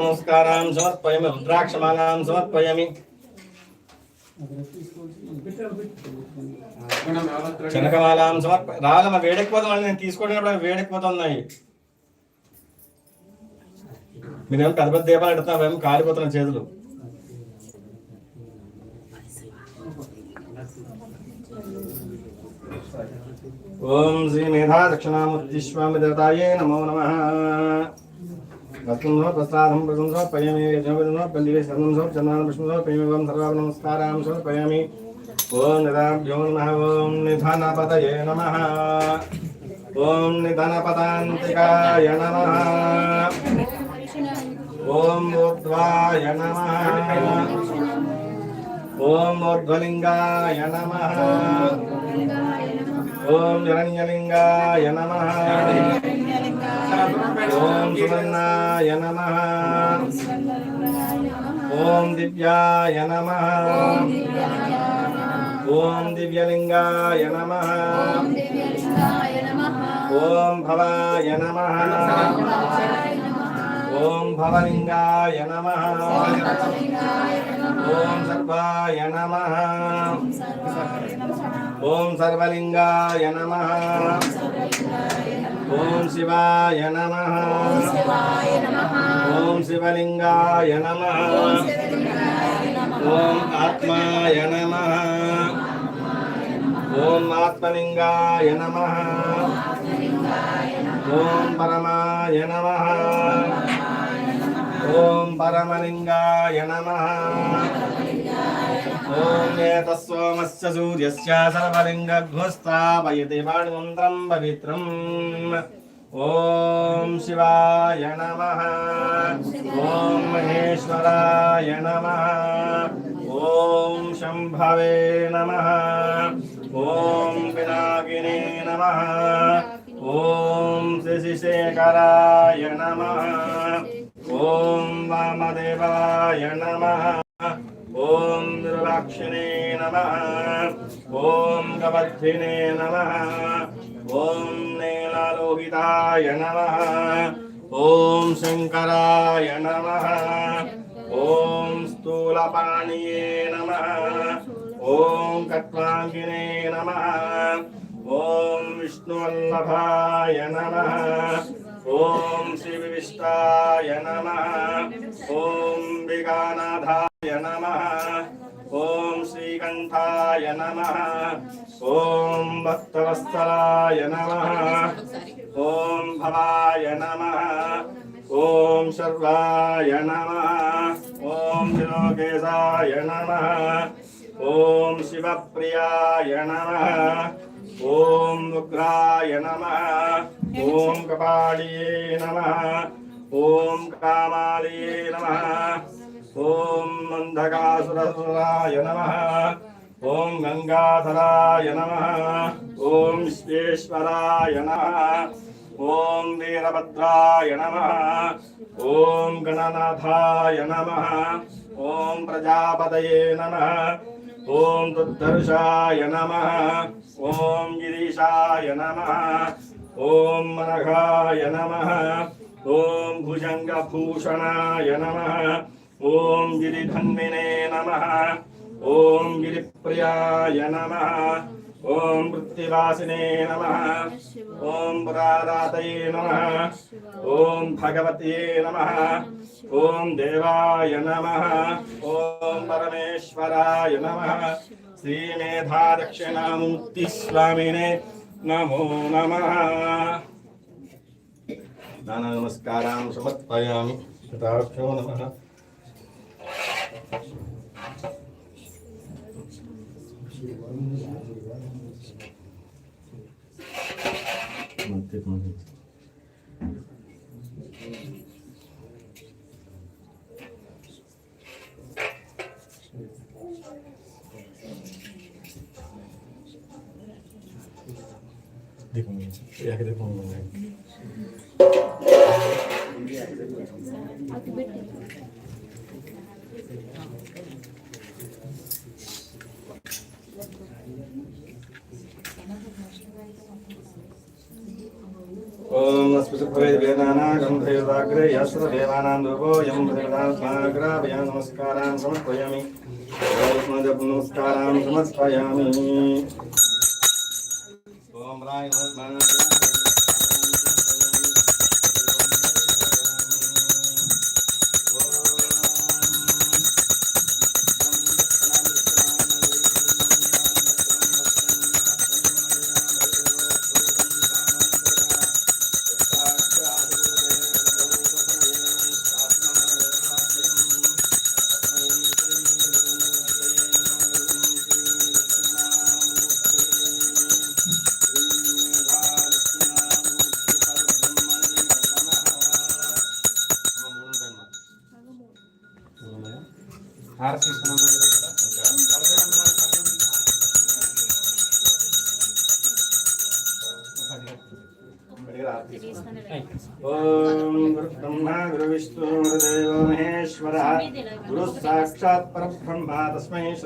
నమస్కారాం సమర్పయమి. రుద్రాక్షమాలాం సమర్పయమి. శనగమాలాం సమర్ప రాగమ్మ వేడెక్కిపోతాం నేను తీసుకుంటున్నప్పుడు వేడెక్కిపోతున్నాయి. మీరేమో పెద్ద పెద్ద దీపాలు పెడుతున్నా మేము చేతులు. ఓం శ్రీ మేధా దక్షిణామూర్తిస్వామి దేవతాయే నమో నమ. వస్తుందో ప్రసాదం ప్రశంసో పయమే యజమవిదో పండివే శరణంసో చందన విష్ణుదో పయమేవం సర్వ నమస్కారాం సో పయమి ఓం నిదాభ్యో నమ ఓం నిధనపతయే నమ. ఓం నిధనపదాంతికాయ నమ. ఓం ఊర్ధ్వాయ నమ. ఓం ఊర్ధ్వలింగాయ నమ. ఓం హిరణ్యలింగాయ నమ. ఓం సువర్ణాయ నమ. ఓం దివ్యాయ నమ. ఓం దివ్యలింగాయ నమ. ఓం భవాయ నమ. ఓం భవలింగాయ నమ. ఓం సర్వాయ నమ. ఓం సర్వలింగాయ నమ. ఓం శివాయ నమ ఓం శివలింగాయ నమ ఓం ఆత్మాయ నమ ఓం ఆత్మలింగాయ నమ ఓం పరమాయ నమ ఓం పరమలింగాయ నమ ఓం ఏతస్సోమస్య సూర్యస్య సర్వలింగఘ్నుస్థాపయతి వాణిమంత్రం పవిత్రం ఓం శివాయ నమ ఓం మహేశ్వరాయ నమ ఓం శంభవే నమ ఓం పినాకినే నమ ఓం శశిశేఖరాయ నమ ఓం వామదేవాయ నమ. ఓం నిర్వాక్షిణే నమ. ఓం గవర్ధినే నమ. ఓం నీలలోహితాయ నమ. ఓం శంకరాయ నమ. ఓం స్థూలపాణియే నమ. ఓం కట్వాంగినే నమ. ఓం విష్ణువల్లభాయ నమ. ఓం శ్రీ వివిష్టాయ నమ. ఓం విగానాథాయ నమ. ఓం శ్రీకంఠాయ నమ. ఓం భక్తవత్సలాయ నమ. ఓం భవాయ నమ. ఓం శర్వాయ నమ. ఓం త్రిలోకేశాయ నమ. ఓం శివప్రియాయ నమ. ఓం ఉగ్రాయ నమ. ఓం కపాళియే నమ ఓం కామాలియే నమ ఓం మందకాసురసురాయ నమ ఓం గంగాధరాయ నమ ఓం విశ్వేశ్వరాయ నమ ఓం వీరభద్రాయ నమ ఓం గణనాథాయ నమ ఓం ప్రజాపతయే నమ ఓం దుర్దర్శాయ నమ ఓం గిరీశాయ నమ ఓం మనఘాయ నమ. ఓం భుజంగభూషణాయ నమ. ఓం గిరిధన్వినే నమ. ఓం గిరిప్రియాయ నమ. ఓం వృత్తివాసినే నమ. ఓం పురారాతయే నమ. ఓం భగవత్యే నమ. ఓం దేవాయ నమ. ఓం పరమేశ్వరాయ నమ. శ్రీమేధా దక్షిణామూర్తి స్వామినే నమో నమ. దాన నమస్కారాం సమర్పయామి. శతాక్షో నమ. यं देवाग्रे यस्वदेवानां रूपो यं देवात्माग्राभ्य नमस्कारान् समर्पयामि नमस्कारान् समर्पयामि Spanish.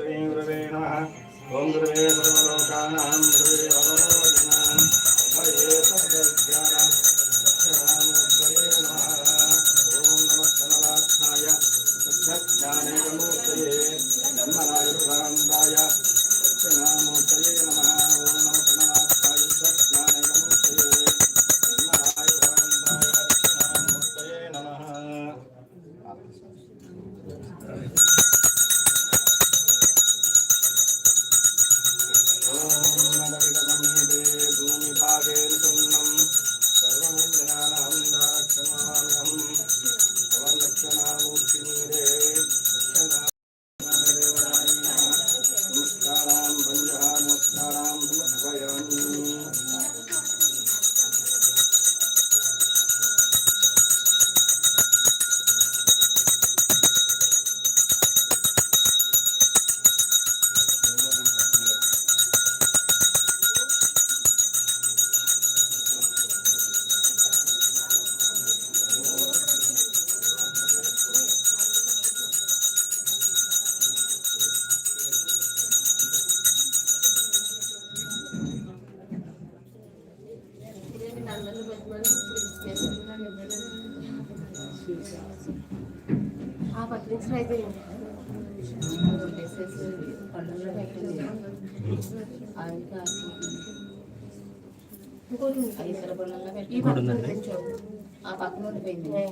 അങ്ങോട്ട് പോയി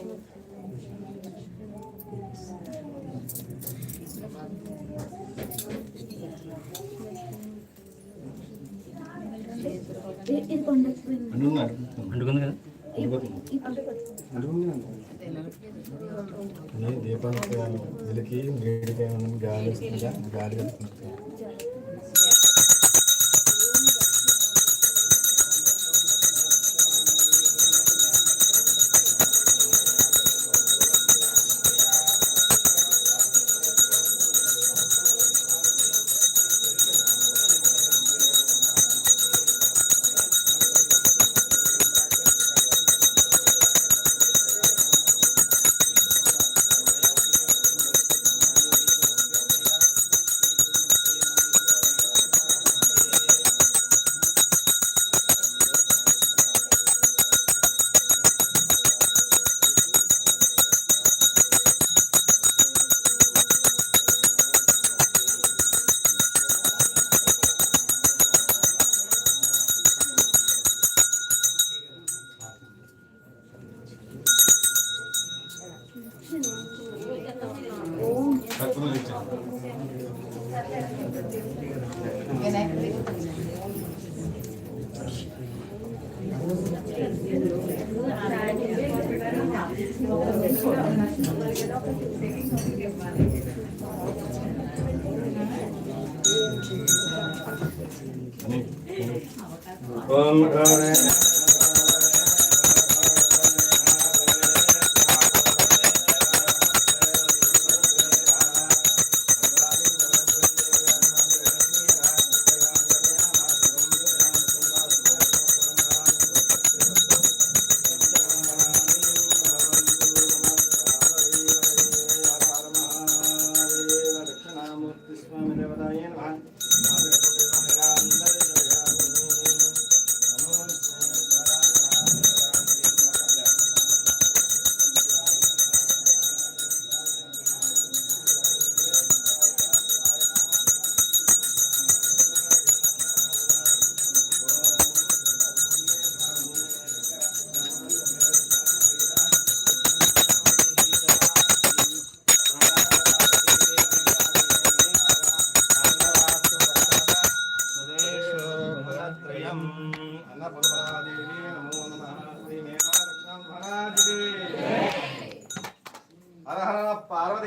దీపానికి గాలి గాలి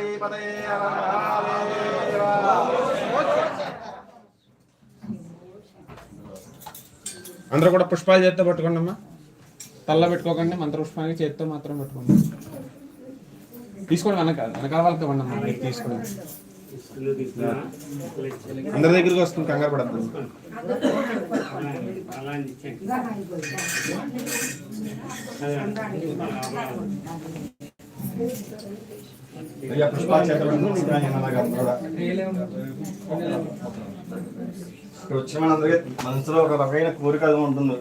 పార్వతీపతయే అందరూ కూడా పుష్పాలు చేత్తో పట్టుకోండి అమ్మా తల్ల పెట్టుకోకండి మంత్ర పుష్పానికి చేత్తో మాత్రం పెట్టుకోండి. తీసుకోండి వెనక వెనకాల వాళ్ళకి ఇవ్వండి అమ్మా మీరు తీసుకోండి. అందరి దగ్గరికి వస్తుంది కంగారు పడద్దు. అయ్యా పుష్పాలు ఇక్కడ వచ్చిన మనందరికీ మనసులో ఒక రకమైన కోరిక అది ఉంటుంది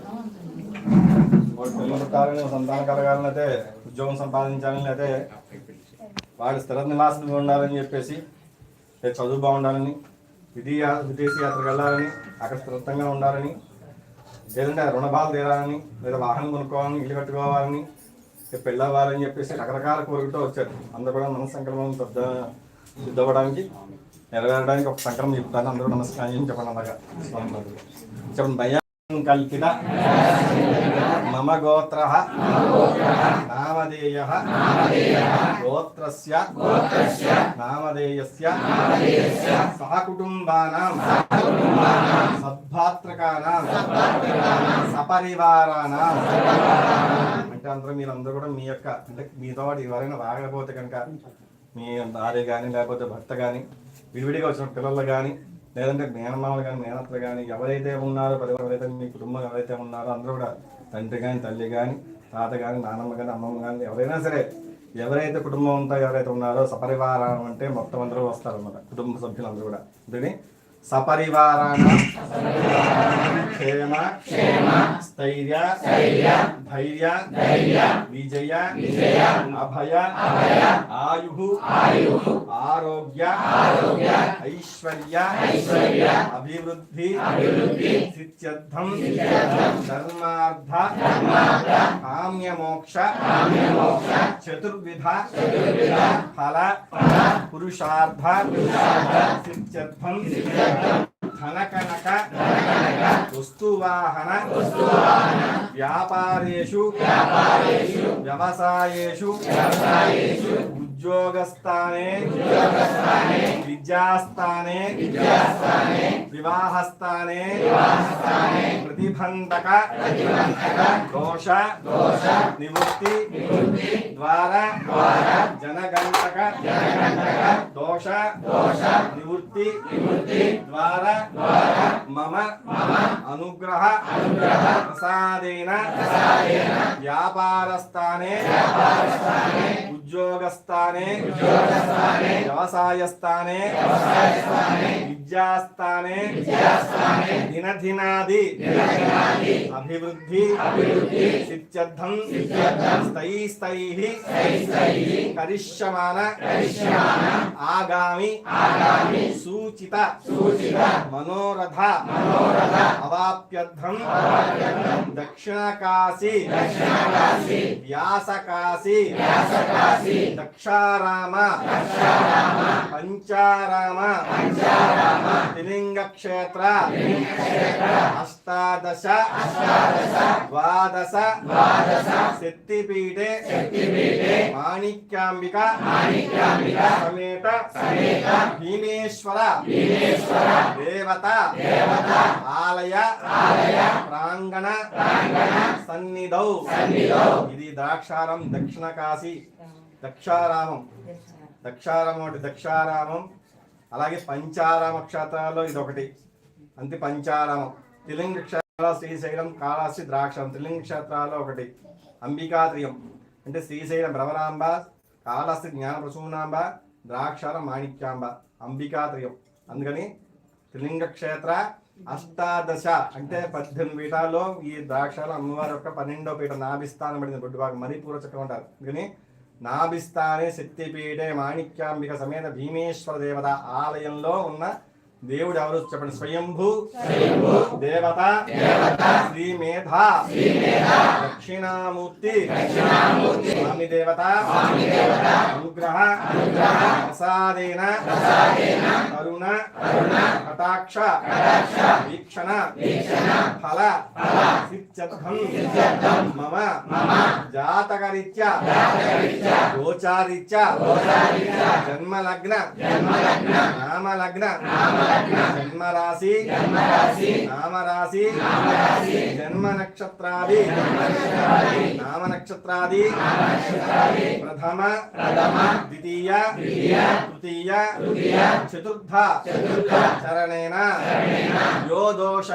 పిల్లలు కాలని సంతానం కలగాలని అయితే ఉద్యోగం సంపాదించాలని అయితే వాడి స్థిర నివాసం ఉండాలని చెప్పేసి చదువు బాగుండాలని విధి విదేశీ యాత్రకు వెళ్ళాలని అక్కడ స్థిరంగా ఉండాలని లేదంటే రుణబాలు తీరాలని లేదా వాహనం కొనుక్కోవాలని ఇల్లు కట్టుకోవాలని ఇక చెప్పేసి రకరకాల కోరికతో వచ్చారు. అందరూ కూడా మన సంక్రమం పెద్ద సిద్ధపడడానికి నెరవేరడానికి ఒక సంక్రమం చెప్తాను. అందరూ నమస్కారం చేయండి చెప్పండి అలాగా. చెప్పండి భయ కల్పిత మమ గోత్ర నామధేయ గోత్రస్య నామధేయస్య సహకుటుంబానాం సద్భాత్రకానాం సపరివారాణం అంటే అందరూ మీరు అందరూ కూడా మీ యొక్క అంటే మీతో పాటు ఎవరైనా రాకపోతే కనుక మీ భార్య కానీ లేకపోతే భర్త కానీ విడివిడిగా వచ్చిన పిల్లలు కానీ లేదంటే మేనమామలు కానీ మేనత్తలు కానీ ఎవరైతే ఉన్నారో పది ఎవరైతే మీ కుటుంబం ఎవరైతే ఉన్నారో అందరూ కూడా తండ్రి కానీ తల్లి కానీ తాత కానీ నానమ్మ కానీ అమ్మమ్మ కానీ ఎవరైనా సరే ఎవరైతే కుటుంబం అంతా ఎవరైతే ఉన్నారో సపరివారం అంటే మొత్తం అందరూ వస్తారన్నమాట. కుటుంబ సభ్యులందరూ కూడా. అందుకని సపరివారాణ క్షేమ స్థైర్య धैर्य धैर्य विजय विजय अभय अभय आयु आयु आरोग्य आरोग्य ऐश्वर्य ऐश्वर्य अभिवृद्धि अभिवृद्धि सिद्ध्यर्थम सिद्ध्यर्थम धर्मार्थ धर्मार्थ काम्य मोक्ष काम्य मोक्ष चतुर्विध चतुर्विध फल फल पुरुषार्थ पुरुषार्थ सिद्ध्यर्थम सिद्ध्यर्थम ధనకనక వస్తువాహన వ్యాపారేషు వ్యవసాయేషు ఉద్యోగస్థానే విద్యాస్థానే వివాహస్థానే ప్రతిబంధక దోష నివృత్తి ద్వారా జనగంటక దోష నివృత్తి ద్వారా మమ అనుగ్రహ ప్రసాదేన వ్యాపారస్థానే ఉద్యోగస్థానే వ్యవసాయస్థానే विद्यास्थाने विद्यास्थाने सूचित। मनोरथ। मनोरथ। दक्षिण काशी व्यास काशी दक्षारा పంచారామ. త్రిలింగ క్షేత్ర అష్టాదశ. ద్వాదశ. శక్తిపీఠే. మాణిక్యాంబిక. సమేత. భీమేశ్వర. దేవత. ఆలయ. ప్రాంగణ. సన్నిధౌ. ఇది ద్రాక్షారం దక్షిణ కాశీ దక్షారామం. దక్షారామం అంటే దక్షారామం అలాగే పంచారామ క్షేత్రాల్లో ఇది ఒకటి అంతే పంచారామం. త్రిలింగ క్షేత్రాల శ్రీశైలం కాళాస్తి ద్రాక్షం త్రిలింగ క్షేత్రాల్లో ఒకటి. అంబికాత్రియం. అంటే శ్రీశైలం భ్రమరాంబ కాళాస్తి జ్ఞాన ప్రసూనాంబ మాణిక్యాంబ. అంబికాత్రియం. అందుకని త్రిలింగ క్షేత్ర అష్టాదశ. అంటే పద్దెనిమిది పీఠాల్లో ఈ ద్రాక్షాల అమ్మవారి యొక్క పన్నెండో పీఠ నాభిస్థానం పడింది. బొడ్డు బాగా మణిపూర చక్రం అంటారు. అందుకని నాభిస్థానే శక్తిపీఠే మాణిక్యాంబిక సమేత భీమేశ్వర దేవత ఆలయంలో ఉన్న దేవుడు ఎవరు? చెప్పండి. స్వయంభూ. దేవత. శ్రీ మేధ దక్షిణామూర్తి. స్వామి దేవత అనుగ్రహ. ప్రసాదేన. కరుణ. కటాక్ష వీక్షణ ఫల సిత్యర్థం మమ జాతకరీత్యా గోచారీత్యా జన్మలగ్న నామలగ్న జన్మరాశి నామరాశి జన్మ నక్షత్రాది నామ నక్షత్రాది ప్రథమ ద్వితీయ తృతీయ చతుర్థ చరణేన యో దోష.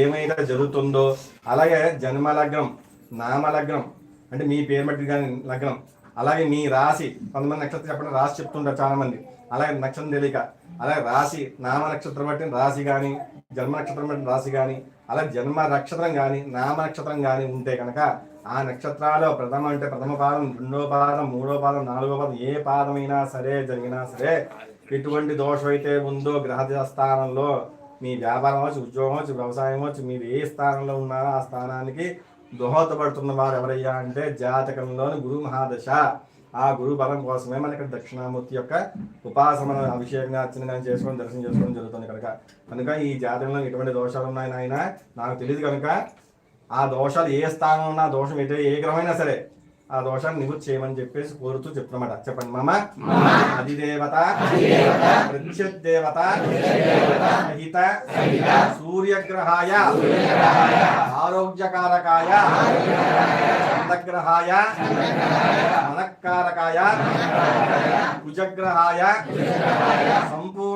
ఏమైతే జరుగుతుందో అలాగే జన్మలగ్నం నామలగ్నం అంటే మీ పేరు బట్టి కానీ లగ్నం అలాగే మీ రాశి కొంతమంది నక్షత్రం చెప్పడం రాశి చెప్తుంటారు చాలా మంది అలాగే నక్షత్రం తెలియక అలాగే రాశి నామ నక్షత్రం బట్టి రాశి కానీ జన్మ నక్షత్రం బట్టి రాశి కానీ అలాగే జన్మ నక్షత్రం కానీ నామ నక్షత్రం కానీ ఉంటే కనుక ఆ నక్షత్రాలు ప్రథమ అంటే ప్రథమ పాదం రెండో పాదం మూడో పాదం నాలుగో పాదం ఏ పాదమైనా సరే జరిగినా సరే ఎటువంటి దోషం అయితే ఉందో గ్రహ స్థానంలో మీ వ్యాపారం వచ్చి ఉద్యోగం వచ్చి వ్యవసాయం వచ్చి మీరు ఏ స్థానంలో ఉన్నారో ఆ స్థానానికి దోహదపడుతున్న వారు ఎవరయ్యా అంటే జాతకంలోని గురు మహాదశ. ఆ గురు బలం కోసమే మనకి ఇక్కడ దక్షిణామూర్తి యొక్క ఉపాసమన అభిషేకంగా అర్చన చేసుకొని దర్శనం చేసుకోవడం జరుగుతుంది కనుక. కనుక ఈ జాతకంలో ఎటువంటి దోషాలు ఉన్నాయి నాయన? నాకు తెలియదు కనుక ఆ దోషాలు ఏ స్థానంలో ఉన్న దోషం ఎటు ఏ గ్రహమైనా సరే ఆ దోషాన్ని నివృత్తి చేయమని చెప్పేసి కోరుతూ చెప్తున్నమాట. చెప్పండి మమ? అధిదేవత ప్రత్యదేవత సహిత సూర్యగ్రహాయ ఆరోగ్యకారకాయ చంద్రగ్రహాయ మనక్కారకాయ కుజగ్రహాయ సంపూర్ణ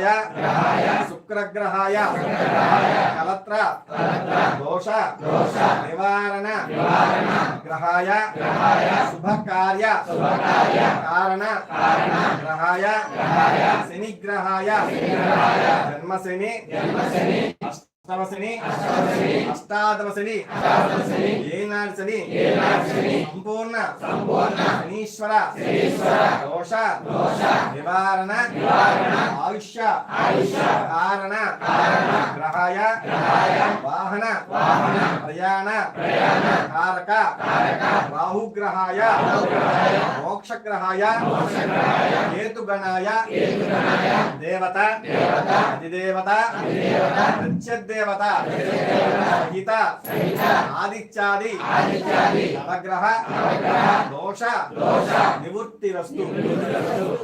గ్రహాయ శుక్రగ్రహాయ కలత్ర దోష నివారణ గ్రహాయ శుభకార్య కారణ గ్రహాయ శనిగ్రహాయ జన్మశని శని ఏనాడు శని సంపూర్ణ. శనీశ్వర. దోష. నివారణ. ఆయుష్య. కారణ. గ్రహాయ. వాహన. ప్రయాణ. కారక. రాహుగ్రహాయ. మోక్షగ్రహాయ. కేతుగణాయ. దేవత. అధిదేవత. ప్రత్యదేవత సహిత ఆదిత్యాది నవగ్రహ దోష నివృత్తి వస్తు.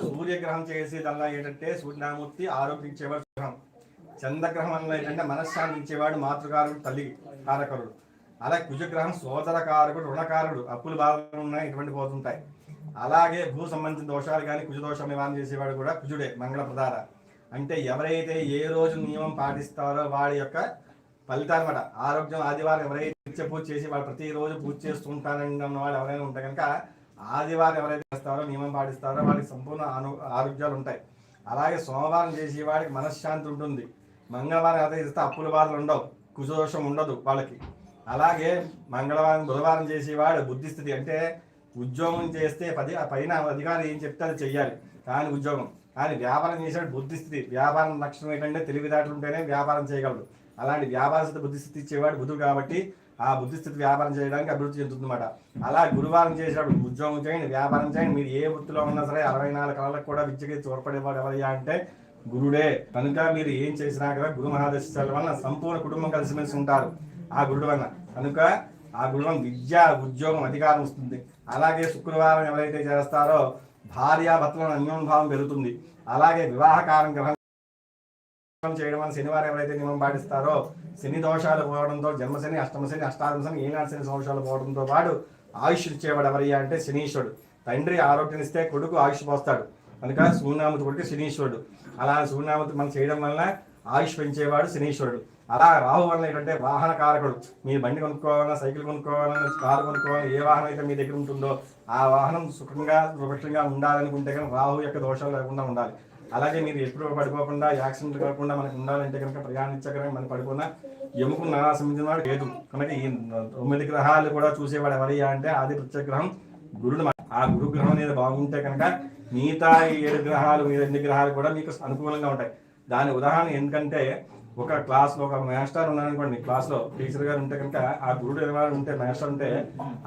సూర్యగ్రహం చేసేదల్లా ఏంటంటే సూర్యనామూర్తి ఆరోగ్యించేవాడు గ్రహం చంద్రగ్రహం వల్ల ఏంటంటే మనశ్శాంతి ఇచ్చేవాడు మాతృకారుడు తల్లి కారకుడు. అలాగే కుజగ్రహం సోదరకారకుడు రుణకారుడు అప్పులు బాధలు ఉన్నాయి ఇటువంటి పోతుంటాయి. అలాగే భూ సంబంధించిన దోషాలు కానీ కుజ దోషం నివారణ చేసేవాడు కూడా కుజుడే మంగళ ప్రధాన అంటే ఎవరైతే ఏ రోజు నియమం పాటిస్తారో వాడి యొక్క ఫలితాలు అనమాట ఆరోగ్యం ఆదివారం ఎవరైతే నిత్య పూజ చేసి వాళ్ళు ప్రతిరోజు పూజ చేస్తుంటానన్న వాళ్ళు ఎవరైనా ఉంటే కనుక ఆదివారం ఎవరైతే చేస్తారో నియమం పాటిస్తారో వాళ్ళకి సంపూర్ణ ఆరోగ్యాలు ఉంటాయి. అలాగే సోమవారం చేసే వాడికి మనశ్శాంతి ఉంటుంది. మంగళవారం ఎవరైతే చేస్తే అప్పుల బాధలు ఉండవు. కుజదోషం ఉండదు వాళ్ళకి. అలాగే మంగళవారం బుధవారం చేసేవాడు బుద్ధిస్థితి అంటే ఉద్యోగం చేస్తే పది పైన అధికారి ఏం చెప్తే అది చెయ్యాలి. కానీ ఉద్యోగం. కానీ వ్యాపారం చేసేవాడు బుద్ధిస్థితి. వ్యాపారం లక్షణం ఏంటంటే తెలివితేటలు ఉంటేనే వ్యాపారం చేయగలడు. అలాంటి వ్యాపారస్థితి బుద్ధిస్థితి ఇచ్చేవాడు బుధుడు కాబట్టి ఆ బుద్ధిస్థితి వ్యాపారం చేయడానికి అభివృద్ధి చెందుతుందన్నమాట. అలా గురువారం చేసేటప్పుడు ఉద్యోగం చేయండి వ్యాపారం చేయండి మీరు ఏ వృత్తిలో ఉన్నా సరే అరవై నాలుగు కళలకు కూడా విద్యకి తోడ్పడేవాడు ఎవరయ్యా అంటే గురుడే. కనుక మీరు ఏం చేసినా కదా గురు మహాదర్శల వలన సంపూర్ణ కుటుంబం కలిసిమెలిసి ఉంటారు ఆ గురుడు వలన. కనుక ఆ గురువం విద్య ఉద్యోగం అధికారం వస్తుంది. అలాగే శుక్రవారం ఎవరైతే చేస్తారో భార్యాభర్తలను అన్యోన్భావం పెరుగుతుంది. అలాగే వివాహకారం గ్రహం చేయడం వల్ల శనివారం ఎవరైతే నియమం పాటిస్తారో శని దోషాలు పోవడంతో జన్మశని అష్టమశని అష్టాదశని ఏనాడు శని దోషాలు పోవడంతో పాటు ఆయుష్ ఇచ్చేవాడు ఎవరయ్యా అంటే శనీశ్వరుడు. తండ్రి ఆరోగ్యనిస్తే కొడుకు ఆయుష్ పోస్తాడు. కనుక సూర్యనామతి కొడుకు శనీశ్వరుడు. అలా సూర్యనామతి మనం చేయడం వలన ఆయుష్ పెంచేవాడు శనీశ్వరుడు. అలా రాహు వలన ఏంటంటే వాహన కారకుడు. మీరు బండి కొనుక్కోవాలన్నా సైకిల్ కొనుక్కోవాలన్నా కారు కొనుక్కోవాలన్నా ఏ వాహనం అయితే మీ దగ్గర ఉంటుందో ఆ వాహనం సుఖంగా సురక్షంగా ఉండాలనుకుంటే కనుక రాహు యొక్క దోషాలు లేకుండా ఉండాలి. అలాగే మీరు ఎప్పుడు పడిపోకుండా యాక్సిడెంట్ కాకుండా మనకు ఉండాలంటే కనుక ప్రయాణించగలిగి మనం పడిపోయినా ఎముకు నాశించిన వాడు లేదు. కనుక ఈ తొమ్మిది గ్రహాలు కూడా చూసేవాడు ఎవరయ్యా అంటే ఆది ప్రత్యగ్రహం గురుడు ఆ గురు గ్రహం అనేది బాగుంటే కనుక మిగతా ఏడు గ్రహాలు ఈ ఎన్ని గ్రహాలు కూడా మీకు అనుకూలంగా ఉంటాయి. దాని ఉదాహరణ ఎందుకంటే ఒక క్లాస్లో ఒక మాస్టర్ ఉన్నారనుకోండి క్లాస్లో టీచర్ గారు ఉంటే కనుక ఆ గురుడు అనేవాడు ఉంటే మాస్టర్ ఉంటే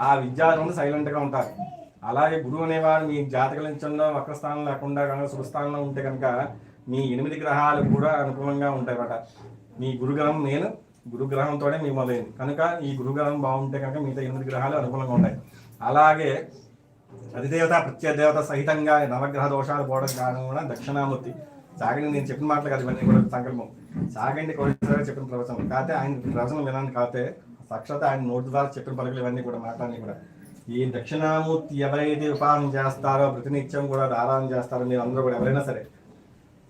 ఆ విద్యార్థులు సైలెంట్గా ఉంటారు. అలాగే గురువు అనేవాడు మీ జాతక లించంలో వక్ర స్థానం లేకుండా కనుక శుభస్థానంలో ఉంటే కనుక మీ ఎనిమిది గ్రహాలు కూడా అనుకూలంగా ఉంటాయి అన్నమాట మీ గురుగ్రహం నేను గురుగ్రహంతోనే మీ మొదలైంది. కనుక ఈ గురుగ్రహం బాగుంటే కనుక మిగతా ఎనిమిది గ్రహాలు అనుకూలంగా ఉంటాయి. అలాగే అధిదేవత ప్రత్యదేవత సహితంగా నవగ్రహ దోషాలు పోవడం కారణం కూడా దక్షిణామూర్తి సాగండి నేను చెప్పిన మాటలు కాదు ఇవన్నీ కూడా సంకల్పం. సాగండి కోటేశ్వరరావు చెప్పిన ప్రవచనం. కాకపోతే ఆయన ప్రవచనం వినాలని కాకపోతే సాక్షాత్ ఆయన నోటి ద్వారా చెప్పిన పలుకులు ఇవన్నీ కూడా మాట్లాడి కూడా. ఈ దక్షిణామూర్తి ఎవరైతే ఉపాసన చేస్తారో ప్రతినిత్యం కూడా ఆరాధన చేస్తారో మీరు అందరూ కూడా ఎవరైనా సరే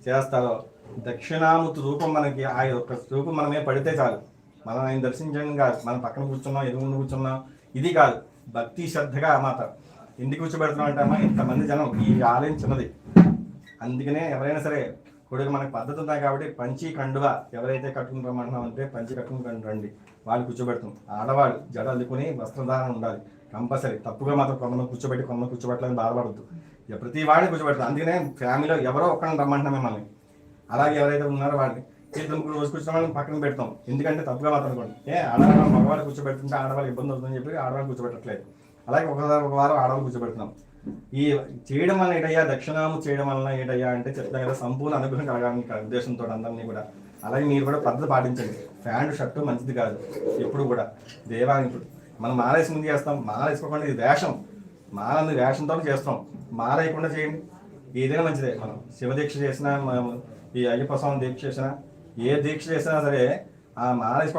చేస్తారో దక్షిణామూర్తి రూపం మనకి ఆ యొక్క రూపం మనమే పడితే చాలు. మనం ఆయన దర్శించడం కాదు. మనం పక్కన కూర్చున్నాం ఎదురు కూర్చున్నాం. ఇది కాదు. భక్తి శ్రద్ధగా మాట. ఎందుకు కూర్చోబెడుతున్నాం అంటే అమ్మా ఇంతమంది జనం ఈ ఆలయం చిన్నది. అందుకనే ఎవరైనా సరే కొడుకు మనకు పద్ధతి ఉన్నాయి కాబట్టి పంచి కండువ ఎవరైతే కట్టుకుని రమ్మంటున్నాం అంటే పంచి కట్టుకుని రండి వాళ్ళు కూర్చోబెడతాం. ఆడవాళ్ళు జడ అల్లుకుని వస్త్రధారణ ఉండాలి. కంపల్సరీ. తప్పుగా మాత్రం కొంతమంది కూర్చోబెట్టి కొంతమంది కూర్చోబెట్టాలని బాధపడద్దు. ప్రతి వాడిని కూర్చోబెడతాం. అందుకనే ఫ్యామిలీలో ఎవరో ఒక్కరిని రమ్మంటున్నాం మిమ్మల్ని. అలాగే ఎవరైతే ఉన్నారో వాడిని. ఇద్దరు ముగ్గురు రోజు కూర్చున్న పక్కన పెడతాం. ఎందుకంటే తప్పుగా మాత్రం అనుకోండి. ఏ ఆడవాళ్ళు మగవాళ్ళు కూర్చోబెడుతుంటే ఆడవాళ్ళు ఇబ్బంది అవుతుందని చెప్పి ఆడవాళ్ళు కూర్చోబెట్టట్లేదు. అలాగే ఒకసారి ఒక వారం ఆడవాళ్ళు కూర్చోబెడుతున్నాం. ఈ చేయడం వల్ల ఏటయ్యా? దక్షిణాము చేయడం వల్ల ఏటయ్యా అంటే చెప్తాను కదా సంపూర్ణ అనుగ్రహం కలగాలని ఉద్దేశంతో అందరినీ కూడా. అలాగే మీరు కూడా పద్ధతి పాటించండి. ప్యాంటు షర్టు మంచిది కాదు ఎప్పుడు కూడా. దేవానికి ఇప్పుడు మనం మాలేసి ముందు చేస్తాం. మాలేసుకోకుండా ఇది వేషం. మాలని వేషంతో చేస్తాం. మాలేయకుండా చేయండి. ఏదైనా మంచిదే. మనం శివదీక్ష చేసినా మనం ఈ అయ్యప్ప స్వామి దీక్ష చేసినా ఏ దీక్ష చేసినా సరే ఆ మాల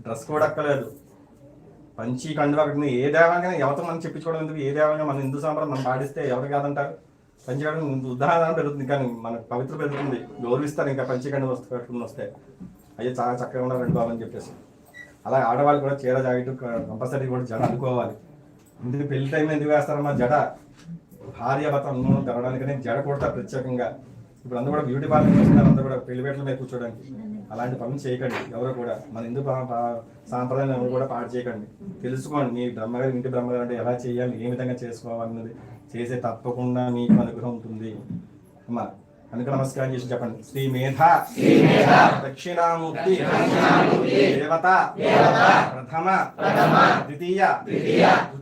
డ్రెస్ కూడా అక్కర్లేదు. పంచి కండువ అక్కడ ఏ దేవంగా ఎవరితో మనం చెప్పించుకోవడం ఎందుకు? ఏ దేవంగా మన హిందూ సాంప్రదాయం మనం పాటిస్తే ఎవరు కాదంటారు? పంచకండం ఉదాహరణ పెరుగుతుంది. కానీ మన పవిత్ర పెరుగుతుంది. గౌరవిస్తారు ఇంకా పంచకండం వస్తు కట్టుకుని వస్తే. అయ్యో చాలా చక్కగా ఉన్నారు రెండు బాబు అని చెప్పేసి. అలా ఆడవాళ్ళు కూడా చీర జాకెట్ కంపల్సరీ కూడా జడ అనుకోవాలి. ఇందుకు పెళ్ళి టైం ఎందుకు వేస్తారమ్మా జడ? భార్య భర్త అనుభవం జరగడానికనే జడ కొడతారు ప్రత్యేకంగా. ఇప్పుడు అందరూ కూడా బ్యూటీ పార్లర్ చేస్తున్నారు అందరూ కూడా పెళ్ళి వేటల మీద కూర్చోడానికి. అలాంటి పనులు చేయకండి ఎవరు కూడా. మన హిందూ సాంప్రదాయం ఎవరు కూడా పాడు చేయకండి. తెలుసుకోండి మీ బ్రహ్మగారు ఇంటి బ్రహ్మగారు అంటే ఎలా చేయాలి ఏ విధంగా చేసుకోవాలన్నది చేసే తప్పకుండా మీకు అనుగ్రహం ఉంటుంది. అమ్మా కనుక నమస్కారం చేసి చెప్పండి. శ్రీ మేధ దక్షిణామూర్తి దేవత ప్రథమ ద్వితీయ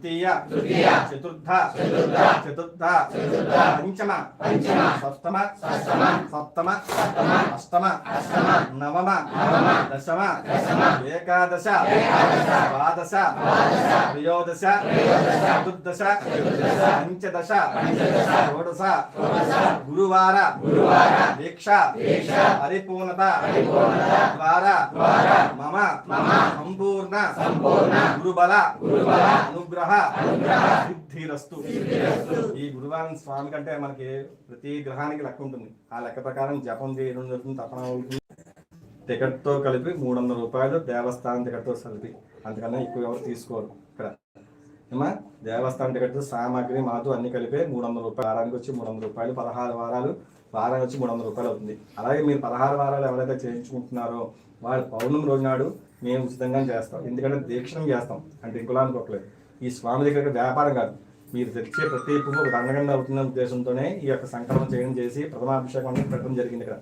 తృతీయ చతుర్థ చతుర్థ పంచమ సప్తమ సప్తమ అష్టమ నవమ దశమ ఏకాదశ ద్వాదశ త్రయోదశ చతుర్దశ పంచదశ షోడశ గురువార దీక్ష పరిపూర్ణత ద్వారా మమ సంపూర్ణ గురుబల అనుగ్రహ సిద్ధిరస్తు. ఈ గురువారం స్వామి కంటే మనకి ప్రతి గ్రహానికి లెక్క ఉంటుంది. ఆ లెక్క ప్రకారం జపం చేయడం జరుగుతుంది తపన అవుతుంది. టికెట్తో కలిపి మూడు వందల రూపాయలు దేవస్థానం టికెట్తో కలిపి అంతకన్నా ఎక్కువ ఎవరు తీసుకోరు ఇక్కడ. ఏమా దేవస్థానం టికెట్ సామాగ్రి మాతో అన్ని కలిపి మూడు వందల రూపాయలు. వారానికి వచ్చి మూడు వందల రూపాయలు పదహారు వారాలు వారానికి వచ్చి మూడు వందల రూపాయలు అవుతుంది. అలాగే మీరు పదహారు వారాలు ఎవరైతే చేయించుకుంటున్నారో వారి పౌర్ణమి రోజు నాడు మేము ఉచితంగా చేస్తాం. ఎందుకంటే దీక్షణం చేస్తాం. అంటే ఇంకులానికి ఒకలేదు ఈ స్వామి దగ్గర వ్యాపారం కాదు. మీరు తెచ్చే ప్రతి పువ్వు ఒక దండగండ అవుతున్న ఉద్దేశంతోనే ఈ యొక్క సంకల్పం చేయడం చేసి ప్రథమాభిషేకం అనేది పెట్టడం జరిగింది ఇక్కడ.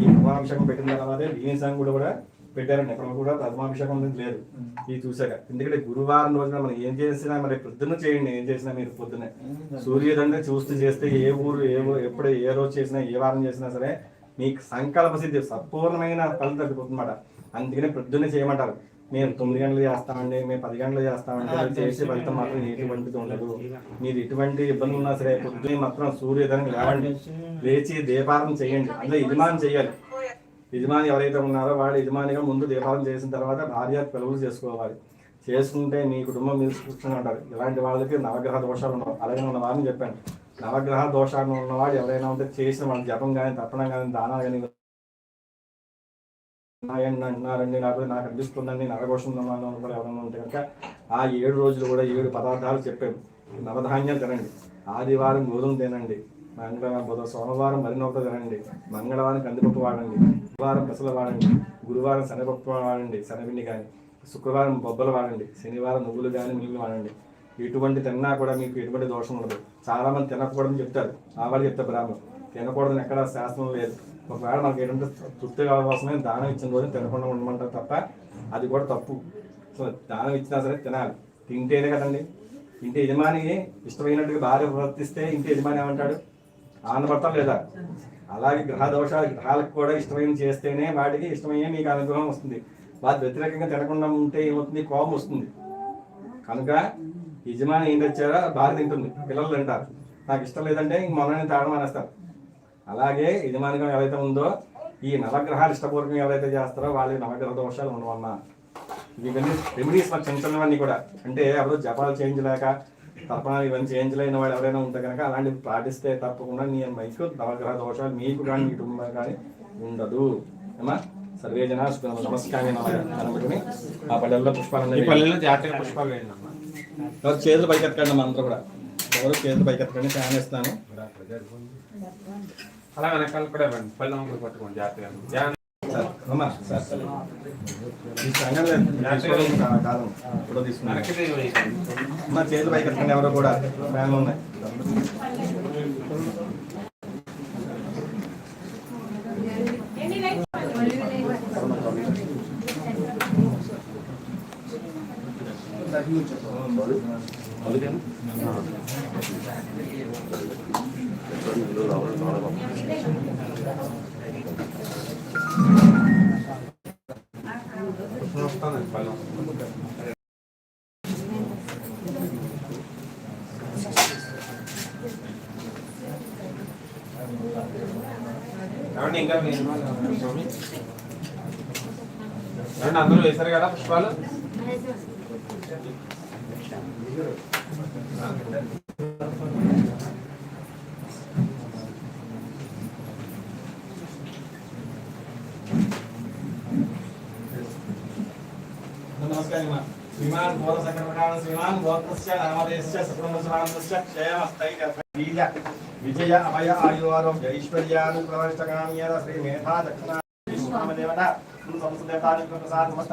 ఈ ప్రథమాభిషేకం పెట్టిన తర్వాతే సంఘం కూడా కూడా పెట్టారండి. ఎక్కడ కూడా ప్రథమాభిషేకం అనేది లేదు. ఇది చూసాక ఎందుకంటే గురువారం రోజున మనం ఏం చేసినా మరి పొద్దున్న చేయండి ఏం చేసినా మీరు పొద్దున్నే. సూర్యోదయం చూస్తూ చేస్తే ఏ ఊరు ఏ ఎప్పుడు ఏ రోజు చేసినా ఏ వారం చేసినా సరే మీకు సంకల్ప సిద్ధి సంపూర్ణమైన ఫలితం తగ్గిపోతుందన్నమాట అందుకనే పొద్దున్నే చేయమంటారు. మేము తొమ్మిది గంటలు చేస్తామండి మేము పది గంటలు చేస్తామంటే అది చేసే ఫలితం మాత్రం ఎటువంటిది ఉండదు. మీరు ఎటువంటి ఇబ్బంది ఉన్నా సరే పొద్దున్నే మాత్రం సూర్యోదయం లేవండి. లేచి దీపారం చేయండి. అందులో యజమాని చేయాలి. యజమాని ఎవరైతే ఉన్నారో వాడు యజమానిగా ముందు దీపావళి చేసిన తర్వాత భార్య పిల్లలు చేసుకోవాలి. చేసుకుంటే మీ కుటుంబం మీరు కూర్చొని ఉంటారు ఇలాంటి వాళ్ళకి నవగ్రహ దోషాలు ఉండవు. అలాగే ఉన్న వారిని చెప్పాను. నవగ్రహ దోషాలు ఉన్నవాడు ఎవరైనా ఉంటే చేసిన వాళ్ళ జపం కానీ తప్పడం కానీ దానాలు కానీ ఉన్నాయండి అంటున్నారండి నాకు నాకు అనిపిస్తుందండి. నరఘోషం ఉన్నాను కూడా ఎవరైనా ఉంటే కనుక ఆ ఏడు రోజులు కూడా ఏడు పదార్థాలు చెప్పాను నవధాన్యాలు తినండి. ఆదివారం గోధుమ తినండి. మంగళవారం బుధ సోమవారం మరినొక తినండి. మంగళవారం కందిపప్పు వాడండి. గురువారం పెసలు వాడండి. గురువారం శనగపప్పు వాడండి. శనగపిండి కానీ శుక్రవారం బొబ్బలు వాడండి. శనివారం నువ్వులు కానీ మినుగులు వాడండి. ఎటువంటి తిన్నా కూడా మీకు ఎటువంటి దోషం ఉండదు. చాలామంది తినకపోవడం తినకూడదని చెప్తారు. ఆ వాళ్ళు చెప్తారు బ్రాహ్మణులు తినకూడదని ఎక్కడ శాస్త్రం లేదు. ఒకవేళ మనకి ఏంటంటే తృప్తి కోసమే దానం ఇచ్చిన రోజు తినకుండా ఉండమంటారు తప్ప అది కూడా తప్పు. సో దానం ఇచ్చినా సరే తినాలి. తింటేనే కదండి. ఇంటి యజమాని ఇష్టమైనట్టుగా భార్య ప్రవర్తిస్తే ఇంటి యజమాని ఏమంటాడు? ఆనందపడతాం లేదా? అలాగే గ్రహ దోషాలు గ్రహాలకు కూడా ఇష్టమైన చేస్తేనే వాటికి ఇష్టమయ్యే మీకు అనుగ్రహం వస్తుంది. వాటి వ్యతిరేకంగా తినకుండా ఉంటే ఏమవుతుంది? కోపం వస్తుంది. కనుక యజమాని ఏం తెచ్చారో? భార్య తింటుంది. పిల్లలు తింటారు. నాకు ఇష్టం లేదంటే ఇంక మొన్న తాగడం మానేస్తారు. అలాగే యజమానిగా ఎవరైతే ఉందో ఈ నవగ్రహాలు ఇష్టపూర్వకంగా ఎవరైతే చేస్తారో వాళ్ళకి నవగ్రహ దోషాలు ఉండవన్నా ఇవన్నీ రెమెడీస్ మాకు చిన్న చిన్నవన్నీ కూడా. అంటే ఎవరు జపాలు చేయించలేక తర్పణాలు ఇవన్నీ చేయించలేని వాళ్ళు ఎవరైనా ఉంటే కనుక అలాంటివి పాటిస్తే తప్పకుండా నీ మీకు నవగ్రహ దోషాలు మీకు కానీ మీ కుటుంబం కానీ ఉండదు. ఏమా సర్వే జన నమస్కారం ఆ పల్లెల్లో పుష్పాలు పల్లెల్లో జాతీయ పుష్పాలు వేయండి ఎవరు చేతులు పైకెత్తకండి అందరూ కూడా. ఎవరు చేతులు పైకెత్తకండి ఫ్యాన్ ఇస్తాను అలా వెనకాల కూడా ఇవ్వండి. పల్లె మొక్కలు పట్టుకోండి వేయండి. అమ్మ చేతులు పైకెత్తకండి ఎవరు కూడా ఫ్యాన్లు ఉన్నాయి. వస్తానండి ఏమండి ఇంకా మీరు? స్వామి ఏమండి అందరూ వేశారు కదా పుష్పాలు? నమస్కారం అమ్మా. శ్రీమాన్ బోధ సంక్రమణాన శ్రీమాన్ గోత్రస్య నామధేయస్య సత్రమస్వామస్య క్షేమస్థైర్య బీజ విజయ అభయ ఆయు ఆరోగ్య ఐశ్వర్యాను ప్రవర్తకామ్యద శ్రీ మేధా దక్షిణ విశ్వామదేవత. సంస్థదేవతానికి ప్రసాద సమస్త